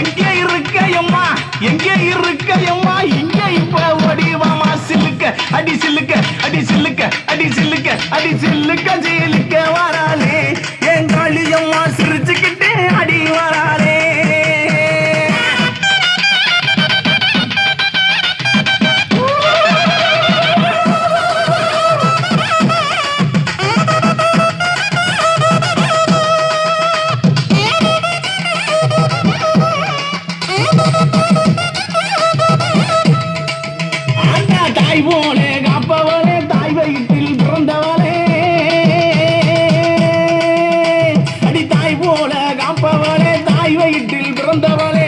எங்கே இருக்க எம்மா எங்கே இருக்க எம்மா இங்கே இப்ப வடிவமா சில்லுக்க அடி சில்லுக்க அடி சில்லுக்க அடி சில்லுக்க அடி சில்லுக்க ஜெயிலுக்க வராளே என் காளியம்மா சிரிச்சுக்கிட்டு அடி வராளே தாய் போலே காப்பவளே தாய் வயிற்றில் பிறந்தவளே. அடி தாய் போல காப்பவளே தாய் வயிற்றில் பிறந்தவளே.